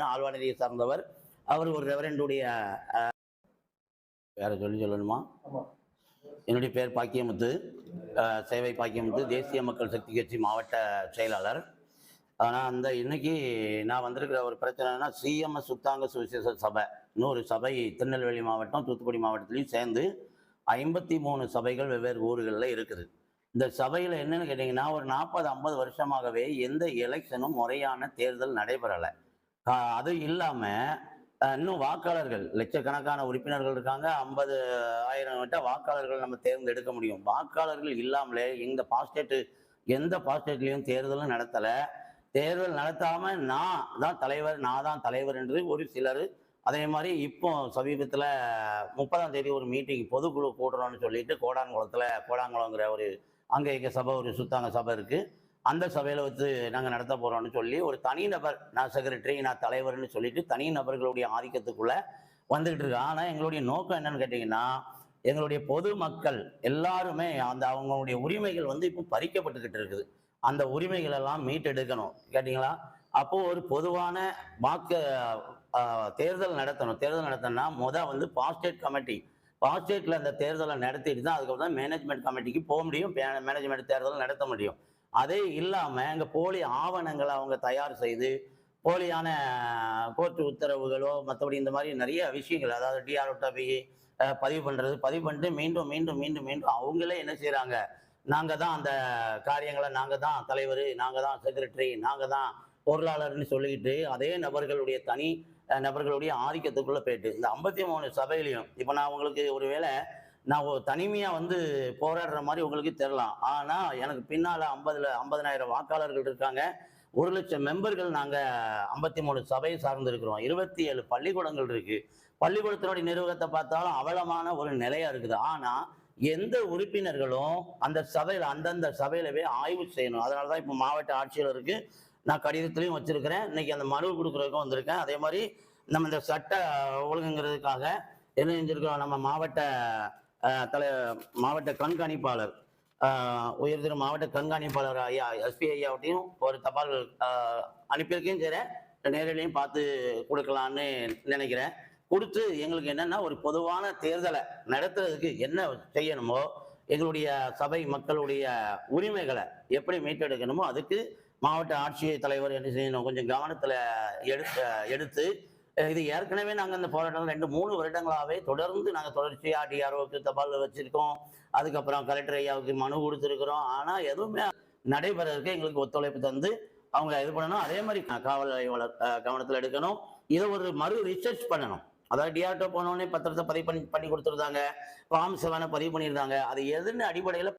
ராஜான்னு ஆழ்வானதியை சார்ந்தவர். அவர் ஒரு ரெவரண்டுடைய வேற சொல்லி சொல்லணுமா? என்னுடைய பேர் பாக்கியமுத்து. சேவை பாக்கியமுத்து தேசிய மக்கள் சக்தி கட்சி மாவட்ட செயலாளர். ஆனால் அந்த இன்னைக்கு நான் வந்திருக்கிற ஒரு பிரச்சனைனா சிஎம்எஸ் சுத்தாங்க சுவிசேஷ சபை. இன்னொரு சபை திருநெல்வேலி மாவட்டம் தூத்துக்குடி மாவட்டத்திலையும் சேர்ந்து ஐம்பத்தி மூணு சபைகள் வெவ்வேறு ஊர்களில் இருக்குது. இந்த சபையில் என்னன்னு கேட்டிங்கன்னா ஒரு நாற்பது ஐம்பது வருஷமாகவே எந்த எலெக்ஷனும் முறையான தேர்தல் நடைபெறலை. அது இல்லாமல் இன்னும் வாக்காளர்கள் லட்சக்கணக்கான உறுப்பினர்கள் இருக்காங்க. ஐம்பது ஆயிரம் கிட்ட வாக்காளர்கள் நம்ம தேர்ந்தெடுக்க முடியும். வாக்காளர்கள் இல்லாமலே இந்த பாஸ்டேட்டு எந்த பாஸ்டேட்லேயும் தேர்தலும் நடத்தலை. தேர்தல் நடத்தாம நான் தான் தலைவர் நான் தான் தலைவர் என்று ஒரு சிலர் அதே மாதிரி இப்போ சமீபத்தில் முப்பதாம் தேதி ஒரு மீட்டிங் பொதுக்குழு கூட்டுறோம்னு சொல்லிட்டு கோடாங்குளத்தில் கோடாங்குளங்கிற ஒரு அங்கே இங்கே சபை ஒரு சுத்தாங்க சபை இருக்குது அந்த சபையில் வச்சு நாங்கள் நடத்த போகிறோம்னு சொல்லி ஒரு தனிநபர் நான் செக்ரட்டரி நான் தலைவர்னு சொல்லிட்டு தனி நபர்களுடைய ஆதிக்கத்துக்குள்ளே வந்துக்கிட்டு இருக்கு ஆனால் எங்களுடைய நோக்கம் என்னன்னு கேட்டிங்கன்னா எங்களுடைய பொது மக்கள் எல்லாருமே அந்த அவங்களுடைய உரிமைகள் வந்து இப்போ பறிக்கப்பட்டுக்கிட்டு இருக்குது. அந்த உரிமைகள் எல்லாம் மீட்டெடுக்கணும். கேட்டிங்களா? அப்போது ஒரு பொதுவான வாக்கு தேர்தல் நடத்தணும். தேர்தல் நடத்தணும்னா முதல் வந்து பாஸ்டேட் கமிட்டி பாஸ்டேட்டில் அந்த தேர்தலை நடத்திட்டு தான் அதுக்கப்புறம் மேனேஜ்மெண்ட் கமிட்டிக்கு போக முடியும். மேனேஜ்மெண்ட் தேர்தல் நடத்த முடியும். அதே இல்லாமல் இங்கே போலி ஆவணங்களை அவங்க தயார் செய்து போலியான கோர்ட்டு உத்தரவுகளோ மற்றபடி இந்த மாதிரி நிறைய விஷயங்கள் அதாவது டிஆர்ஓட்ட போய் பதிவு பண்ணுறது பதிவு பண்ணிட்டு மீண்டும் மீண்டும் மீண்டும் மீண்டும் அவங்களே என்ன செய்கிறாங்க நாங்கள் தான் அந்த காரியங்களை நாங்கள் தான் தலைவர் நாங்கள் தான் செக்ரட்டரி நாங்கள் தான் பொருளாளர்னு சொல்லிக்கிட்டு அதே நபர்களுடைய தனி நபர்களுடைய ஆதிக்கத்துக்குள்ளே போயிட்டு இந்த ஐம்பத்தி மூணு சபையிலையும் இப்போ நான் உங்களுக்கு ஒருவேளை நான் தனிமையாக வந்து போராடுற மாதிரி உங்களுக்கு தெரியலாம். ஆனால் எனக்கு பின்னால் ஐம்பதுல ஐம்பதனாயிரம் வாக்காளர்கள் இருக்காங்க. ஒரு லட்சம் மெம்பர்கள் நாங்கள் ஐம்பத்தி மூணு சபையை சார்ந்திருக்கிறோம். இருபத்தி ஏழு பள்ளிக்கூடங்கள் இருக்குது பள்ளிக்கூடத்தினுடைய நிர்வாகத்தை பார்த்தாலும் அவலமான ஒரு நிலையாக இருக்குது. ஆனால் எந்த உறுப்பினர்களும் அந்த சபையில் அந்தந்த சபையிலவே ஆய்வு செய்யணும். அதனால தான் இப்போ மாவட்ட ஆட்சியாளருக்கு நான் கடிதத்திலையும் வச்சுருக்கிறேன். இன்றைக்கி அந்த மனு கொடுக்குறதுக்கும் வந்திருக்கேன். அதே மாதிரி நம்ம இந்த சட்ட ஒழுங்குங்கிறதுக்காக என்ன செஞ்சிருக்கோம் நம்ம மாவட்ட தலை மாவட்ட கண்காணிப்பாளர். உயர்திரு மாவட்ட கண்காணிப்பாளர் ஐயா எஸ்பி ஐயாவட்டையும் ஒரு தபால் அனுப்பியிருக்கேன் சரி நேரிலையும் பார்த்து கொடுக்கலான்னு நினைக்கிறேன். கொடுத்து எங்களுக்கு என்னன்னா ஒரு பொதுவான தேர்தலை நடத்துறதுக்கு என்ன செய்யணுமோ எங்களுடைய சபை மக்களுடைய உரிமைகளை எப்படி மீட்டெடுக்கணுமோ அதுக்கு மாவட்ட ஆட்சியர் தலைவர் என்ன செய்யணும் கொஞ்சம் கவனத்தில் எடுத்து எடுத்து இது ஏற்கனவே நாங்கள் இந்த போராட்டம் ரெண்டு மூணு வருடங்களாகவே தொடர்ந்து நாங்கள் தொடர்ச்சியாக டிஆர்ஓக்கு தபால் வச்சுருக்கோம். அதுக்கப்புறம் கலெக்டர் ஐயாவுக்கு மனு கொடுத்துருக்குறோம். ஆனால் எதுவுமே நடைபெறதுக்கு எங்களுக்கு ஒத்துழைப்பு தந்து அவங்க இது பண்ணணும். அதே மாதிரி காவல் ஆய்வாளர் கவனத்தில் எடுக்கணும். இதை ஒரு மறு ரிசர்ச் பண்ணணும். அதாவது டிஆர்டோ போனோடனே பத்திரத்தை பதிவு பண்ணி பண்ணி கொடுத்துருந்தாங்க. ஃபார்ம் செவனை பதிவு பண்ணியிருந்தாங்க. அது எதுன்னு அடிப்படையில்